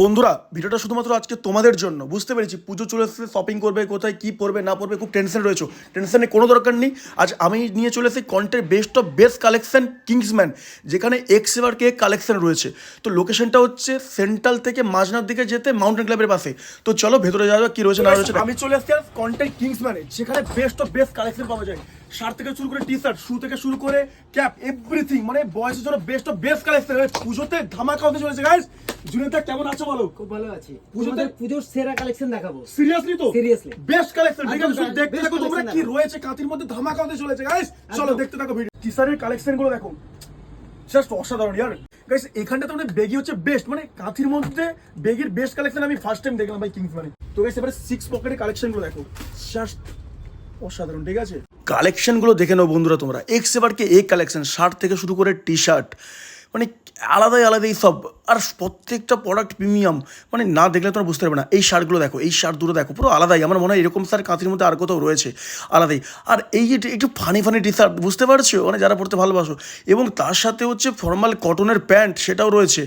বন্ধুরা ভিডিওটা শুধুমাত্র আজকে তোমাদের জন্য। বুঝতে পেরেছি পুজো চলে এসেছে শপিং করবে কোথায় কি পরবে না পরবে খুব টেনশন রয়েছে। টেনশনে কোনো দরকার নেই। আজ আমি নিয়ে চলে এসেছি content best of best collection Kingsman যেখানে এক্স এবার কে কালেকশন রয়েছে। তো লোকেশনটা হচ্ছে সেন্ট্রাল থেকে মাঝনার দিকে যেতে মাউন্টেন ক্লাবের পাশে। তো চলো ভেতরে যাওয়া কি রয়েছে না রয়েছে আমি চলে এসেছি কন্টেন্ট কিংসম্যানে যেখানে বেস্ট অফ বেস্ট কালেকশন পাওয়া যায়। শার্ট থেকে শুরু করে টি শার্ট শু থেকে শুরু করে ক্যাপ এভরিথিং মানে বয়সের জন্য বেস্ট অফ বেস্ট কালেকশন পুজোতে ধামাকা হতে চলেছে গাইস জুনিয়রটা কেমন আছো বলো? খুব ভালো আছি। পুজোতে- পুজোর সেরা কালেকশন দেখাবো। সিরিয়াসলি তো? Seriously. বেস্ট কালেকশন ঠিক আছে? শুধু দেখতে থাকো তোমরা কি রয়েছে কাতির মধ্যে ধামাকা হতে চলেছে গাইস চলো দেখতে থাকো ভিডিও টি শার্টের কালেকশনগুলো দেখো। জাস্ট অসাধারণ ইয়ার। গাইস এখানটা তো মানে বেগি হচ্ছে বেস্ট মানে কাঁথির মধ্যে বেগির বেস্ট কালেকশন আমি ফার্স্ট টাইম দেখলাম ভাই কিংস মানে। তো গাইস এবারে সিক্স পকেটের কালেকশনগুলো দেখো। জাস্ট অসাধারণ ঠিক আছে? কালেকশনগুলো দেখে নাও বন্ধুরা তোমরা। এক্স এবারকে এ কালেকশন শার্ট থেকে শুরু করে টি শার্ট মানে আলাদাই আলাদাই সব। আর প্রত্যেকটা প্রোডাক্ট প্রিমিয়াম মানে না দেখলে তোমরা বুঝতে পারবে না। এই শার্টগুলো দেখো, এই শার্ট দুটো দেখো, পুরো আলাদাই। আমার মনে হয় এরকম শার্ট কাঁথির মধ্যে আর কোথাও রয়েছে, আলাদাই। আর এই যে একটু ফানি ফানি টি শার্ট বুঝতে পারছ? মানে যারা পড়তে ভালোবাসো। এবং তার সাথে হচ্ছে ফর্মাল কটনের প্যান্ট সেটাও রয়েছে।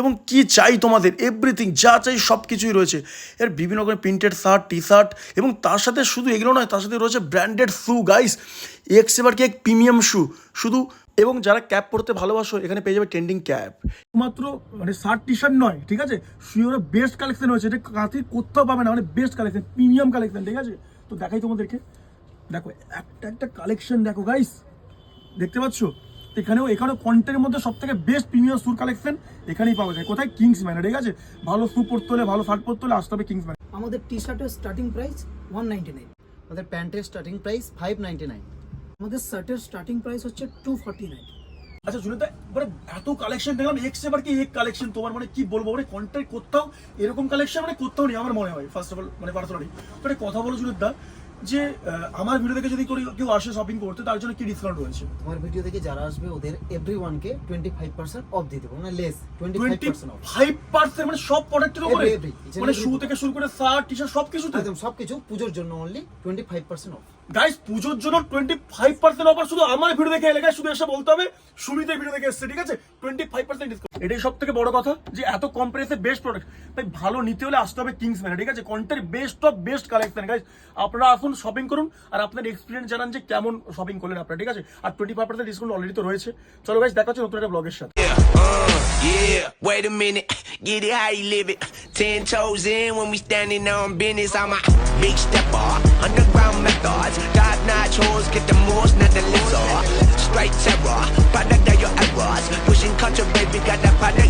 এবং কি চাই তোমাদের? এভরিথিং যা চাই সব কিছুই রয়েছে। এর বিভিন্ন রকমের প্রিন্টেড শার্ট টি শার্ট এবং তার সাথে শুধু এগুলো নয়, তার সাথে রয়েছে ব্র্যান্ডেড শু গাইস এক্স এবার কি এক প্রিমিয়াম শু শুধু এবং যারা ক্যাপ পরতে ভালোবাসো এখানে পেয়ে যাবে ট্রেন্ডিং ক্যাপ মাত্র মানে শার্ট টি শার্ট নয় ঠিক আছে? শুয়োর বেস্ট কালেকশন হয়েছে এটা কাঁথি কোথাও পাবে না মানে বেস্ট কালেকশন প্রিমিয়াম কালেকশন ঠিক আছে? তো দেখাই তোমাদেরকে। দেখো একটা একটা কালেকশন দেখো গাইস দেখতে পাচ্ছ? এখানেও এখানেও কন্টেন্টের মধ্যে সব থেকে বেস্ট প্রিমিয়াম সুর কালেকশন এখানেই পাওয়া যায়। কোথায়? কিংস ম্যানে ঠিক আছে? ভালো শু পরতে হলে ভালো শার্ট পরতে হলে আসতে হবে কিংস ম্যান আমাদের টি শার্টের starting price one ninety nine আমাদের প্যান্টের starting price five ninety nine আমাদের শার্টের স্টার্টিং প্রাইস হচ্ছে টু ফর্টি নাইন আচ্ছা শুনে মানে এত কালেকশন দেখলাম এক্স এবার কি এক কালেকশন তোমার মানে কি বলব? মানে কন্ট্যাক্ট কোথাও, এরকম কালেকশন মানে কোথাও নেই আমার মনে হয় ফার্স্ট অফ অল মানে পার্সোনালি তো কথা বলো সুনীত দা যে আমার ভিডিও থেকে যদি কেউ আসে শপিং করতে তার জন্য কি ডিসকাউন্ট রয়েছে? তোমার ভিডিও দেখে যারা আসবে ওদের এভরি ওয়ানকে টোয়েন্টি ফাইভ পার্সেন্ট অফ দিয়ে দেবো মানে লেস টোয়েন্টি ফাইভ পার্সেন্ট মানে সব প্রোডাক্টের উপরে. মানে শু থেকে শুরু করে শার্ট টি শার্ট সব একদম সবকিছু পুজোর জন্য only twenty five percent off guys পুজোর জন্য টোয়েন্টি ফাইভ পার্সেন্ট অফার শুধু আমার ভিডিও দেখে এলাকায় শুধু এসে বলতে হবে সুমিতের ভিডিও দেখে এসছে ঠিক আছে? টোয়েন্টি ফাইভ পার্সেন্ট ডিসকাউন্ট এটাই সব থেকে বড় কথা যে এত কম প্রাইসে বেস্ট প্রোডাক্ট তাই ভালো নিতে হলে আসতে হবে কিংস ম্যানে ঠিক আছে content best of best collection guys আপনারা আসুন শপিং করুন আর আপনার এক্সপিরিয়েন্স জানান যে কেমন শপিং করলেন আপনারা ঠিক আছে আর twenty five percent discount already তো রয়েছে চলো গাইস দেখা হচ্ছে নতুন একটা ব্লগের সাথে Uh, yeah, wait a minute, get it how you live it. Ten toes in when we standing on business. I'm a big stepper, underground methods. Top notch hoes, get the most, not the lizard. Straight terror, product. Pushing culture, baby, got that product